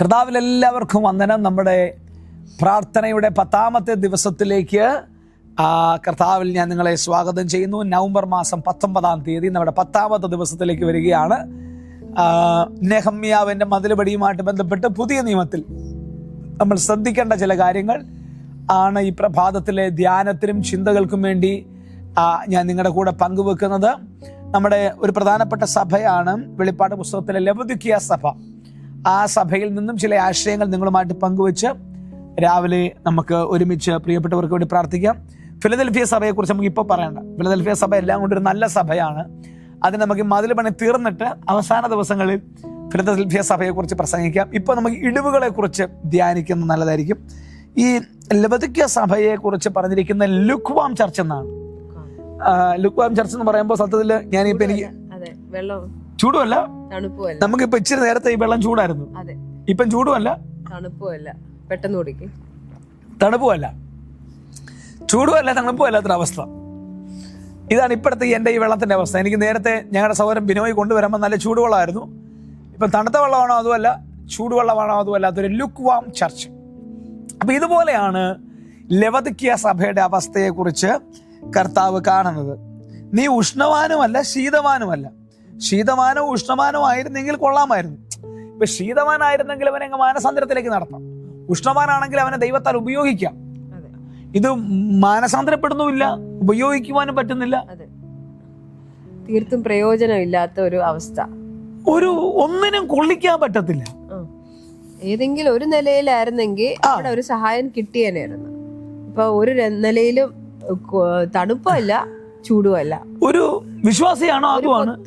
കർത്താവിൽ എല്ലാവർക്കും വന്ദനം. നമ്മുടെ പ്രാർത്ഥനയുടെ പത്താമത്തെ ദിവസത്തിലേക്ക് കർത്താവിൽ ഞാൻ നിങ്ങളെ സ്വാഗതം ചെയ്യുന്നു. നവംബർ മാസം പത്തൊമ്പതാം തീയതി നമ്മുടെ പത്താമത്തെ ദിവസത്തിലേക്ക് വരികയാണ്. നെഹമ്യാവിന്റെ മതിലുപടിയുമായിട്ട് ബന്ധപ്പെട്ട് പുതിയ നിയമത്തിൽ നമ്മൾ ശ്രദ്ധിക്കേണ്ട ചില കാര്യങ്ങൾ ആണ് ഈ പ്രഭാതത്തിലെ ധ്യാനത്തിനും ചിന്തകൾക്കും വേണ്ടി ഞാൻ നിങ്ങളുടെ കൂടെ പങ്കുവെക്കുന്നത്. നമ്മുടെ ഒരു പ്രധാനപ്പെട്ട സഭയാണ് വെളിപ്പാട് പുസ്തകത്തിലെ ലവദിക്കിയ സഭ. ആ സഭയിൽ നിന്നും ചില ആശയങ്ങൾ നിങ്ങളുമായിട്ട് പങ്കുവെച്ച് രാവിലെ നമുക്ക് ഒരുമിച്ച് പ്രിയപ്പെട്ടവർക്ക് വേണ്ടി പ്രാർത്ഥിക്കാം. ഫിലദൽഫിയ സഭയെക്കുറിച്ച് നമുക്ക് ഇപ്പോൾ പറയണ്ട. ഫിലദൽഫിയ സഭ എല്ലാം കൊണ്ടൊരു നല്ല സഭയാണ്. അതിന് നമുക്ക് മതിൽ പണി തീർന്നിട്ട് അവസാന ദിവസങ്ങളിൽ ഫിലദൽഫിയ സഭയെക്കുറിച്ച് പ്രസംഗിക്കാം. ഇപ്പോൾ നമുക്ക് ഇടിവുകളെ കുറിച്ച് ധ്യാനിക്കുന്നത് നല്ലതായിരിക്കും. ഈ ലബദിക്യ സഭയെ കുറിച്ച് പറഞ്ഞിരിക്കുന്ന ലുക്വാം ചർച്ച് എന്നാണ്. ലുക്വാം ചർച്ച് എന്ന് പറയുമ്പോൾ സത്യത്തിൽ ഞാനിപ്പോൾ എനിക്ക് ചൂടുമല്ല തണുപ്പുമല്ല. നമുക്കിപ്പോ ഇച്ചിരി നേരത്തെ ഈ വെള്ളം ചൂടായിരുന്നു. അതെ. ഇപ്പം ചൂടുമല്ല. തണുപ്പുമല്ല. പെട്ടെന്ന് കുടിക്കും. തണുപ്പുമല്ല. ചൂടുമല്ല തണുപ്പുമല്ലാത്തൊരു അവസ്ഥ. ഇതാണ് ഇപ്പോഴത്തെ എന്റെ ഈ വെള്ളത്തിന്റെ അവസ്ഥ. എനിക്ക് നേരത്തെ ഞങ്ങളുടെ സൗകര്യം ബിനോയ് കൊണ്ടുവരുമ്പോൾ നല്ല ചൂടുവെള്ളമായിരുന്നു. ഇപ്പം തണുത്ത വെള്ളമാണോ അതുമല്ല ചൂടുവെള്ളമാണോ അതൊരു ലുക്ക് വാം ചർച്ച്. അപ്പം ഇതുപോലെയാണ് ലവതിക്കിയ സഭയുടെ അവസ്ഥയെക്കുറിച്ച് കർത്താവ് കാണുന്നത്. നീ ഉഷ്ണവാനുമല്ല ശീതവാനുമല്ല. ശീതമാനവും ഉഷ്ണമാനവും ആയിരുന്നെങ്കിൽ കൊള്ളാമായിരുന്നു. ഇപ്പൊ ശീതമാനായിരുന്നെങ്കിൽ അവനെ അങ്ങ് മാനസാന്തരത്തിലേക്ക് നടത്താം. ഉഷ്ണമാനാണെങ്കിൽ അവനെ ദൈവത്താൽ ഉപയോഗിക്കാം. ഇത് മാനസാന്തരപ്പെടുന്നുമില്ല ഉപയോഗിക്കുവാനും പറ്റുന്നില്ല. തീർത്തും പ്രയോജനമില്ലാത്ത ഒരു അവസ്ഥ. ഒരു ഒന്നിനും കൊള്ളിക്കാൻ പറ്റത്തില്ല. ഏതെങ്കിലും ഒരു നിലയിലായിരുന്നെങ്കിൽ അവിടെ ഒരു സഹായം കിട്ടിയേനായിരുന്നു. ഇപ്പൊ ഒരു നിലയിലും തണുപ്പല്ല ചൂടുമല്ല. ഒരു വിശ്വാസിയാണോ അതുമാണ്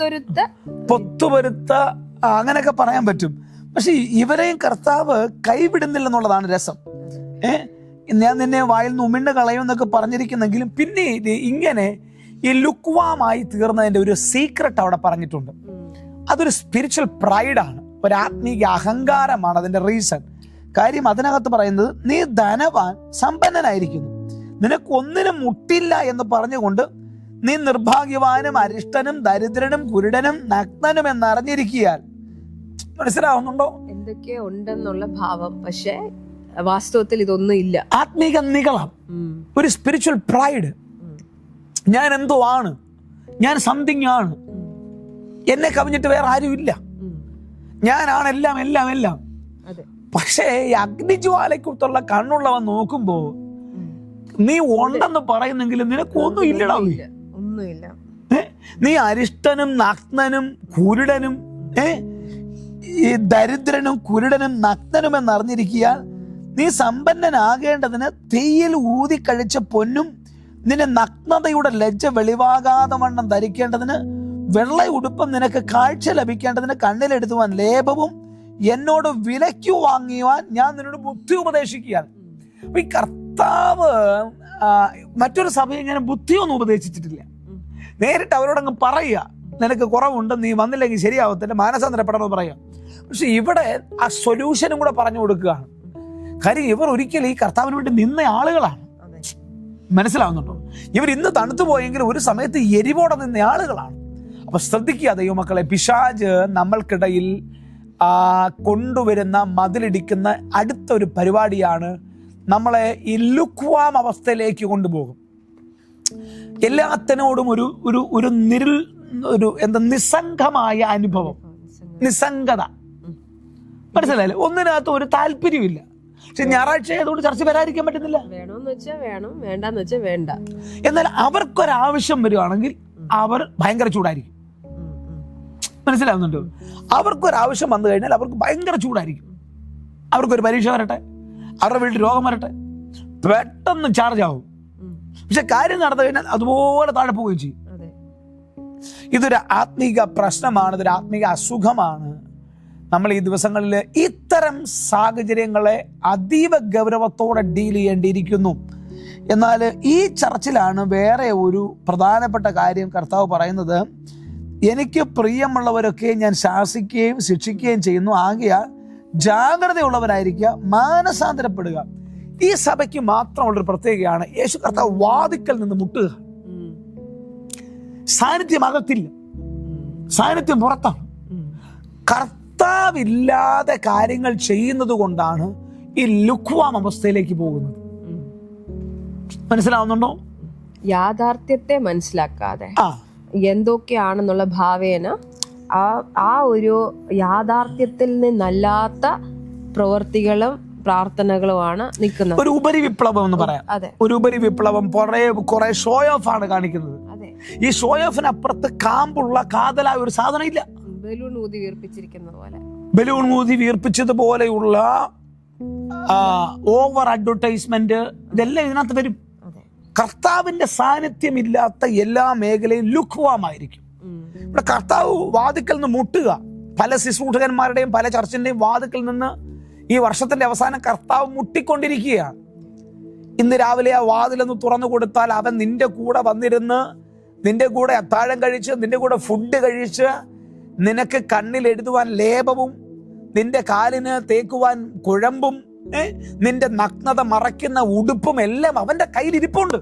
പൊത്തുപരുത്ത അങ്ങനെയൊക്കെ പറയാൻ പറ്റും. പക്ഷെ ഇവരെയും കർത്താവ് കൈവിടുന്നില്ലെന്നുള്ളതാണ് രസം. ഏ? ഞാൻ നിന്നെ വായിൽ നിന്ന് ഉമിണ്ട് കളയും എന്നൊക്കെ പറഞ്ഞിരിക്കുന്നെങ്കിലും പിന്നെ ഇത് ഇങ്ങനെ ഈ ലുക്വാമായി തീർന്നതിന്റെ ഒരു സീക്രട്ട് അവിടെ പറഞ്ഞിട്ടുണ്ട്. അതൊരു സ്പിരിച്വൽ പ്രൈഡാണ് ഒരു ആത്മീയ അഹങ്കാരമാണ് അതിന്റെ റീസൺ കാര്യം അതിനകത്ത് പറയുന്നത് നീ ധനവാൻ സമ്പന്നനായിരിക്കുന്നു. നിനക്ക് ഒന്നിനും മുട്ടില്ല എന്ന് പറഞ്ഞുകൊണ്ട് നീ നിർഭാഗ്യവാനും അരിഷ്ടനും ദരിദ്രനും കുരുടനും നഗ്നനും എന്നറിഞ്ഞിരിക്കിയാൽ മനസ്സിലാവുന്നുണ്ടോ? എന്തൊക്കെ ഉണ്ടെന്നുള്ള ഭാവം. പക്ഷെ വാസ്തവത്തിൽ ഇതൊന്നും ഇല്ല. ആത്മീക നികളം. ഒരു സ്പിരിച്വൽ പ്രൈഡ് ഞാൻ എന്തോ ആണ്. ഞാൻ സംതിങ് ആണ്. എന്നെ കവിഞ്ഞിട്ട് വേറെ ആരും ഇല്ല. ഉം. ഞാനാണ് എല്ലാം എല്ലാം എല്ലാം. പക്ഷേ ഈ അഗ്നിജ്വാലയ്ക്കുള്ള കണ്ണുള്ളവൻ നോക്കുമ്പോ നീ ഉണ്ടെന്ന് പറയുന്നെങ്കിലും നിനക്കൊന്നും ഇല്ലടാവില്ല ഒന്നുമില്ല. നീ അരിഷ്ടനും നഗ്നനും കുരുടനും ഏ? ഈ ദരിദ്രനും കുരുടനും നഗ്നനും എന്നറിഞ്ഞിരിക്കിയാൽ നീ സമ്പന്നനാകേണ്ടതിന് തീയിൽ ഊതിക്കഴിച്ച പൊന്നും നിന്റെ നഗ്നതയുടെ ലജ്ജ വെളിവാകാതെ വണ്ണം ധരിക്കേണ്ടതിന് വെള്ള ഉടുപ്പം നിനക്ക് കാഴ്ച ലഭിക്കേണ്ടതിന് കണ്ണിലെടുത്തുവാൻ ലേപവും എന്നോട് വിലയ്ക്കു വാങ്ങിയുവാൻ ഞാൻ നിന്നോട് ബുദ്ധി ഉപദേശിക്കുകയാണ്. അപ്പൊ ഈ കർത്താവ് മറ്റൊരു സഭ ഇങ്ങനെ ബുദ്ധിയൊന്നും ഉപദേശിച്ചിട്ടില്ല. നേരിട്ട് അവരോടങ്ങ് പറയുക. നിനക്ക് കുറവുണ്ട് നീ വന്നില്ലെങ്കിൽ ശരിയാവത്തില്ല മാനസാന്തരപ്പെടണമെന്ന് പറയുക. പക്ഷെ ഇവിടെ ആ സൊല്യൂഷനും കൂടെ പറഞ്ഞു കൊടുക്കുകയാണ്. കാര്യം ഇവർ ഒരിക്കലും ഈ കർത്താവിന് വേണ്ടി നിന്ന ആളുകളാണ്. മനസ്സിലാവുന്നുണ്ടോ? ഇവർ ഇന്ന് തണുത്തു പോയെങ്കിൽ ഒരു സമയത്ത് എരിവോടെ നിന്ന ആളുകളാണ്. അപ്പൊ ശ്രദ്ധിക്കുക ദൈവമക്കളെ പിശാജ് നമ്മൾക്കിടയിൽ ആ, കൊണ്ടുവരുന്ന മതിലിടിക്കുന്ന അടുത്തൊരു പരിപാടിയാണ്. നമ്മളെ ഈ ലുക്വാം അവസ്ഥയിലേക്ക് കൊണ്ടുപോകും. എല്ലാത്തിനോടും ഒരു ഒരു ഒരു നിരിൽ ഒരു എന്താ നിസ്സംഗമായ അനുഭവം. നിസ്സംഗത. മനസ്സിലായില്ലേ? ഒന്നിനകത്ത് ഒരു താല്പര്യമില്ല പക്ഷെ ഞായറാഴ്ച ആയതുകൊണ്ട് ചർച്ച വരാതിരിക്കാൻ പറ്റുന്നില്ല. വേണം വേണ്ടാന്ന് വേണ്ട. എന്നാൽ അവർക്കൊരാവശ്യം വരികയാണെങ്കിൽ അവർ ഭയങ്കര ചൂടായിരിക്കും. മനസ്സിലാവുന്നുണ്ടോ? അവർക്കൊരാവശ്യം വന്നു കഴിഞ്ഞാൽ അവർക്ക് ഭയങ്കര ചൂടായിരിക്കും. അവർക്കൊരു പരീക്ഷ വരട്ടെ. അവരുടെ വീട്ടിൽ രോഗം വരട്ടെ. പെട്ടെന്ന് ചാർജ് ആവും. പക്ഷെ കാര്യം നടന്നു കഴിഞ്ഞാൽ അതുപോലെ താഴെ പോവുകയും ചെയ്യും. ഇതൊരു ആത്മീക പ്രശ്നമാണ് ഇതൊരു ആത്മീക അസുഖമാണ്. നമ്മൾ ഈ ദിവസങ്ങളിൽ ഇത്തരം സാഹചര്യങ്ങളെ അതീവ ഗൗരവത്തോടെ ഡീൽ ചെയ്യേണ്ടിയിരിക്കുന്നു. എന്നാൽ ഈ ചർച്ചിലാണ് വേറെ ഒരു പ്രധാനപ്പെട്ട കാര്യം കർത്താവ് പറയുന്നത്. എനിക്ക് പ്രിയമുള്ളവരൊക്കെ ഞാൻ ശാസിക്കുകയും ശിക്ഷിക്കുകയും ചെയ്യുന്നു. ആകയാൽ ജാഗ്രതയുള്ളവരായിരിക്കുക മാനസാന്തരപ്പെടുക. ഈ സഭയ്ക്ക് മാത്രമുള്ളൊരു പ്രത്യേകതയാണ് യേശു കർത്താവ് വാതിക്കൽ നിന്ന് മുട്ടുക. സാന്നിധ്യം അകത്തില്ല. സാന്നിധ്യം പുറത്താണ്. കർത്താവില്ലാതെ കാര്യങ്ങൾ ചെയ്യുന്നത് കൊണ്ടാണ് ഈ ലുക്വാം അവസ്ഥയിലേക്ക് പോകുന്നത്. മനസ്സിലാവുന്നുണ്ടോ? യാഥാർത്ഥ്യത്തെ മനസ്സിലാക്കാതെ എന്തൊക്കെയാണെന്നുള്ള ഭാവേന ആ ആ ഒരു യാഥാർത്ഥ്യത്തിൽ നിന്നല്ലാത്ത പ്രവൃത്തികളും പ്രാർത്ഥനകളുമാണ് നിൽക്കുന്നത്. ഒരു ഉപരി വിപ്ലവം എന്ന് പറയാം. ഒരു ഉപരി വിപ്ലവം കുറെ കുറെ ഷോ ഓഫ് ആണ് കാണിക്കുന്നത്. ഈ ഷോ ഓഫിന് അപ്പുറത്ത് കാമ്പുള്ള കാതലായ ഒരു സാധനം ഇല്ല. ബലൂൺ ഊതി വീർപ്പിച്ചിരിക്കുന്നത് പോലെ. ബലൂൺ ഊതി വീർപ്പിച്ചതുപോലെയുള്ള ഓവർ അഡ്വർടൈസ്മെന്റ് ഇതെല്ലാം ഇതിനകത്ത് വരും. കർത്താവിന്റെ സാന്നിധ്യം ഇല്ലാത്ത എല്ലാ മേഖലയും ലുക്വാമായിരിക്കും ഉം. ഇവിടെ കർത്താവ് വാതിക്കൽ നിന്ന് മുട്ടുക. പല ശുശ്രൂഷകന്മാരുടെയും പല ചർച്ചിന്റെയും വാതിക്കൽ നിന്ന് ഈ വർഷത്തിന്റെ അവസാനം കർത്താവ് മുട്ടിക്കൊണ്ടിരിക്കുകയാണ് ഇന്ന് രാവിലെ ആ വാതിലൊന്ന് തുറന്നു കൊടുത്താൽ അവൻ നിന്റെ കൂടെ വന്നിരുന്ന് നിന്റെ കൂടെ അത്താഴം കഴിച്ച് നിന്റെ കൂടെ ഫുഡ് കഴിച്ച് നിനക്ക് കണ്ണിൽ എഴുതുവാൻ ലേപവും നിന്റെ കാലിന് തേക്കുവാൻ കുഴമ്പും നിന്റെ നഗ്നത മറയ്ക്കുന്ന ഉടുപ്പും എല്ലാം അവന്റെ കയ്യിൽ ഇരിപ്പുണ്ട്.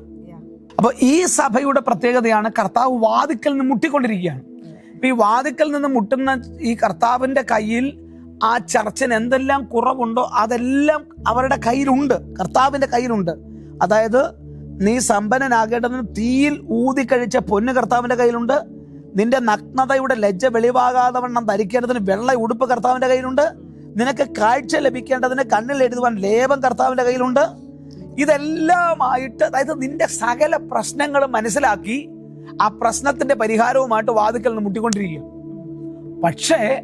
അപ്പൊ ഈ സഭയുടെ പ്രത്യേകതയാണ് കർത്താവ് വാതിക്കൽ നിന്ന് മുട്ടിക്കൊണ്ടിരിക്കുകയാണ് ഈ വാതിക്കൽ നിന്ന് മുട്ടുന്ന ഈ കർത്താവിന്റെ കയ്യിൽ ആ ചർച്ചിന് എന്തെല്ലാം കുറവുണ്ടോ അതെല്ലാം അവരുടെ കയ്യിലുണ്ട്. കർത്താവിന്റെ കയ്യിലുണ്ട്. അതായത് നീ സമ്പന്നനാകേണ്ടതിന് തീയിൽ ഊതിക്കഴിച്ച പൊന്ന് കർത്താവിന്റെ കയ്യിലുണ്ട്. നിന്റെ നഗ്നതയുടെ ലജ്ജ വെളിവാകാതെ വണ്ണം ധരിക്കേണ്ടതിന് വെള്ള ഉടുപ്പ് കർത്താവിന്റെ കയ്യിലുണ്ട്. നിനക്ക് കാഴ്ച ലഭിക്കേണ്ടതിന് കണ്ണിൽ എഴുതുവാൻ ലേപം കർത്താവിന്റെ കയ്യിലുണ്ട്. ഇതെല്ലാമായിട്ട് അതായത് നിന്റെ സകല പ്രശ്നങ്ങളും മനസ്സിലാക്കി ആ പ്രശ്നത്തിന്റെ പരിഹാരവുമായിട്ട് വാതിക്കൽ നിന്ന് മുട്ടിക്കൊണ്ടിരിക്കുക. പക്ഷേ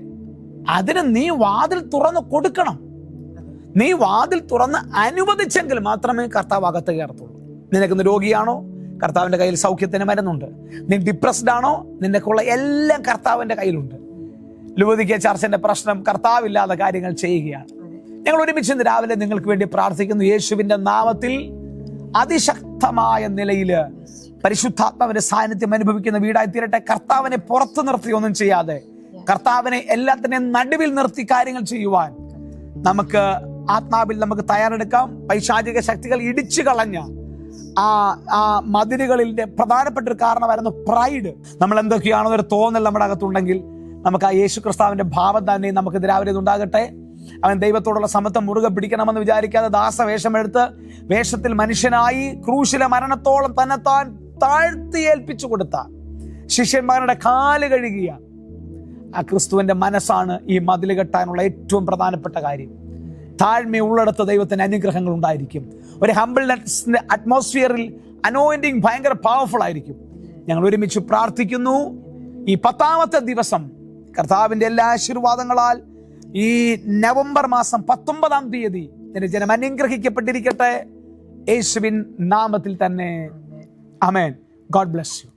അതിന് നീ വാതിൽ തുറന്ന് കൊടുക്കണം. നീ വാതിൽ തുറന്ന് അനുവദിച്ചെങ്കിൽ മാത്രമേ കർത്താവ് അകത്ത് കയറത്തുള്ളൂ. നിനക്ക് രോഗിയാണോ? കർത്താവിന്റെ കയ്യിൽ സൗഖ്യത്തിന് മരുന്നുണ്ട്. നീ ഡിപ്രസ്ഡ് ആണോ? നിനക്കുള്ള എല്ലാം കർത്താവിന്റെ കയ്യിലുണ്ട്. ലുവതിക്ക ചർച്ചിന്റെ പ്രശ്നം കർത്താവില്ലാതെ കാര്യങ്ങൾ ചെയ്യുകയാണ്. ഞങ്ങൾ ഒരുമിച്ച് ഇന്ന് രാവിലെ നിങ്ങൾക്ക് വേണ്ടി പ്രാർത്ഥിക്കുന്നു. യേശുവിന്റെ നാമത്തിൽ അതിശക്തമായ നിലയിൽ പരിശുദ്ധാത്മാവിന്റെ സാന്നിധ്യം അനുഭവിക്കുന്ന വീടായി തീരട്ടെ. കർത്താവിനെ പുറത്തു നിർത്തി ഒന്നും ചെയ്യാതെ കർത്താവിനെ എല്ലാത്തിനെയും നടുവിൽ നിർത്തി കാര്യങ്ങൾ ചെയ്യുവാൻ നമുക്ക് ആത്മാവിൽ നമുക്ക് തയ്യാറെടുക്കാം. പൈശാചിക ശക്തികൾ ഇടിച്ചു കളഞ്ഞ ആ ആ പ്രധാനപ്പെട്ട ഒരു കാരണമായിരുന്നു പ്രൈഡ്. നമ്മൾ എന്തൊക്കെയാണെന്നൊരു തോന്നൽ നമ്മുടെ അകത്തുണ്ടെങ്കിൽ നമുക്ക് ആ യേശു ക്രിസ്താവിന്റെ ഭാവം തന്നെ നമുക്ക് ഇത് രാവിലെ ഉണ്ടാകട്ടെ. അവൻ ദൈവത്തോടുള്ള സമത്വം മുറുകെ പിടിക്കണമെന്ന് വിചാരിക്കാതെ ദാസവേഷമെടുത്ത് വേഷത്തിൽ മനുഷ്യനായി ക്രൂശിലെ മരണത്തോളം തന്നെ താൻ താഴ്ത്തി ഏൽപ്പിച്ചു കൊടുത്ത ശിഷ്യന്മാരുടെ കാൽ കഴുകിയ ആ ക്രിസ്തുവിന്റെ മനസ്സാണ് ഈ മതിൽ കെട്ടാനുള്ള ഏറ്റവും പ്രധാനപ്പെട്ട കാര്യം. താഴ്മ ഉള്ളിടത്ത് ദൈവത്തിന് അനുഗ്രഹങ്ങൾ ഉണ്ടായിരിക്കും. ഒരു ഹംബിൾനെസ്സിന്റെ അറ്റ്മോസ്ഫിയറിൽ അനോയിന്റിങ് ഭയങ്കര പവർഫുൾ ആയിരിക്കും. ഞങ്ങൾ ഒരുമിച്ച് പ്രാർത്ഥിക്കുന്നു. ഈ പത്താമത്തെ ദിവസം കർത്താവിന്റെ എല്ലാ ആശീർവാദങ്ങളാൽ ഈ നവംബർ മാസം പത്തൊമ്പതാം തീയതി നിന്റെ ജനം അനുഗ്രഹിക്കപ്പെട്ടിരിക്കട്ടെ. യേശുവിൻ നാമത്തിൽ തന്നെ. അമേൻ ഗോഡ് ബ്ലസ് യു